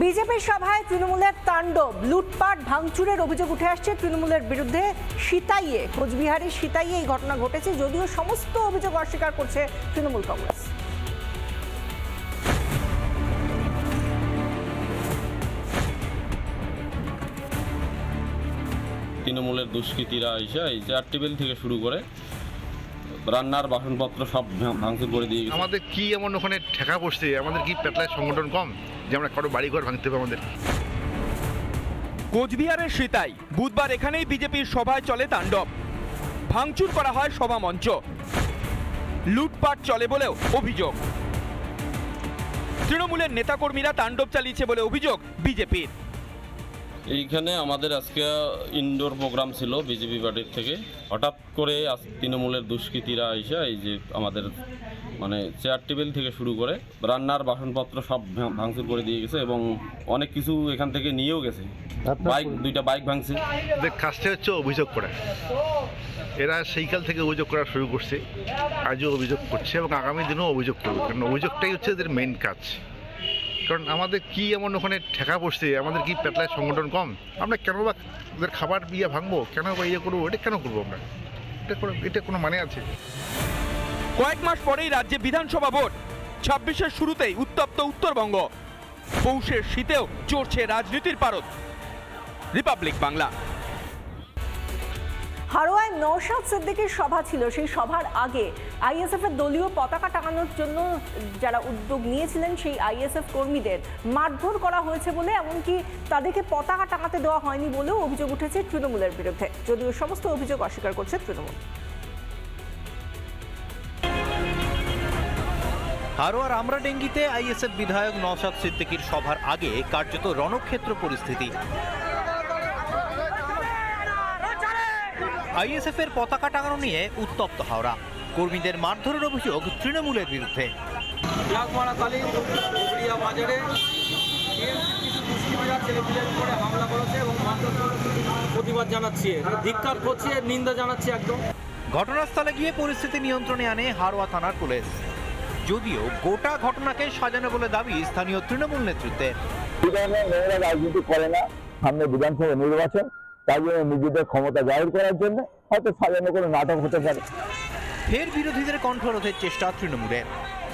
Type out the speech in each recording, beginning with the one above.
বিজেপির সভায় তৃণমূলের তাণ্ডব, লুটপাট, ভাঙচুরের অভিযোগ উঠে আসছে। তৃণমূলের বিরুদ্ধে সিতাইয়ে কোচবিহারের সিতাইয়ে এই ঘটনা ঘটেছে, যদিও সমস্ত অভিযোগ অস্বীকার করছে তৃণমূল কংগ্রেস। তৃণমূলের দুষ্কৃতীরা এসে এই চেয়ার টেবিল থেকে শুরু করে রান্নার বাসনপত্র সব ভাঙচুর করে দিয়ে আমাদের কি এমন ওখানে ঠেকা বসছে আমাদের কি পেটলায় সংগঠন কম? যে আমরা কারও বাড়িঘর ভাঙতে হবে আমাদের। কোচবিহারের সীতাই বুধবার এখানেই বিজেপির সভায় চলে তাণ্ডব। ভাঙচুর করা হয় সভা মঞ্চ। লুটপাট চলে বলেও অভিযোগ। তৃণমূলের নেতাকর্মীরা তাণ্ডব চালিয়েছে বলে অভিযোগ বিজেপির। এইখানে আমাদের আজকে ইনডোর প্রোগ্রাম ছিল বিজেপি পার্টির থেকে। হঠাৎ করে আজ তৃণমূলের দুষ্কৃতীরা এসে এই যে আমাদের মানে চেয়ার টেবিল থেকে শুরু করে রান্নার বাসনপত্র সব ভাঙচুর করে দিয়ে গেছে এবং অনেক কিছু এখান থেকে নিয়েও গেছে। বাইক দুইটা বাইক ভাঙছে। কাজটা হচ্ছে অভিযোগ করা। এরা সেইকাল থেকে অভিযোগ করা শুরু করছে। আজও অভিযোগ করছে এবং আগামী দিনেও অভিযোগ করবে। কারণ অভিযোগটাই হচ্ছে এদের মেইন কাজ। কারণ আমাদের কি এমন ওখানে ঠেকা পড়ছে? আমাদের কি পেটলায় সংগঠন কম? আমরা কেন বা ওদের খাবার ইয়ে ভাঙবো? কেন বা ইয়ে করব? এটা কেন করব আমরা? এটা এটা কোনো মানে আছে? কয়েক মাস পরেই রাজ্যে বিধানসভা ভোট। ছাব্বিশের শুরুতেই উত্তপ্ত উত্তরবঙ্গ। পৌষের শীতেও চড়ছে রাজনীতির পারদ। রিপাবলিক বাংলা। হারোয়ায় নৌশাদ সিদ্দিকীর সভা ছিল। সেই সভার আগে আইএসএফ এর দলীয় পতাকা টাঙানোর জন্য যারা উদ্যোগ নিয়েছিলেন, সেই আইএসএফ কর্মীদের মারধর করা হয়েছে বলে, এমনকি তাদেরকে পতাকা টাঙাতে দেওয়া হয়নি বলেও অভিযোগ উঠেছে তৃণমূলের বিরুদ্ধে। যদিও সমস্ত অভিযোগ অস্বীকার করছে তৃণমূল। হারোয়ার আমরাডেঙ্গিতে আইএসএফ বিধায়ক নওশাদ সিদ্দিকীর সভার আগে কার্যত রণক্ষেত্র পরিস্থিতি। আইএসএফ এর পতাকা টাঙানো নিয়ে উত্তপ্ত হাওড়া। কর্মীদের মারধরের অভিযোগ তৃণমূলের বিরুদ্ধে। বাজারে হামলা করেছে এবং প্রতিবাদ জানাচ্ছি। ধিক্কার করছি নিন্দা জানাচ্ছি একদম। ঘটনাস্থলে গিয়ে পরিস্থিতি নিয়ন্ত্রণে আনে হারোয়া থানার পুলিশ। যদিও গোটা ঘটনাকে সাজানো বলে দাবি স্থানীয় তৃণমূল নেতৃত্বের। রাজনীতি করে না। সামনে বিধানসভা নির্বাচন তাই জন্য নিজেদের ক্ষমতা জাহির করার জন্য হয়তো সাজানো কোনো নাটক হতে পারে। ফের বিরোধীদের কণ্ঠরোধের চেষ্টা তৃণমূলের।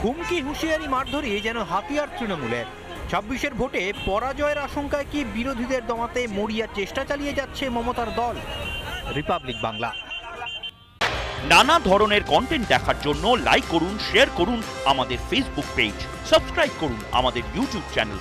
হুমকি হুঁশিয়ারি মারধরি যেন হাতিয়ার তৃণমূলের। ছাব্বিশের ভোটে পরাজয়ের আশঙ্কায় কি বিরোধীদের দমাতে মরিয়া চেষ্টা চালিয়ে যাচ্ছে মমতার দল? রিপাবলিক বাংলা। নানা ধরনের কন্টেন্ট দেখার জন্য লাইক করুন শেয়ার করুন আমাদের ফেসবুক পেজ সাবস্ক্রাইব করুন আমাদের ইউটিউব চ্যানেল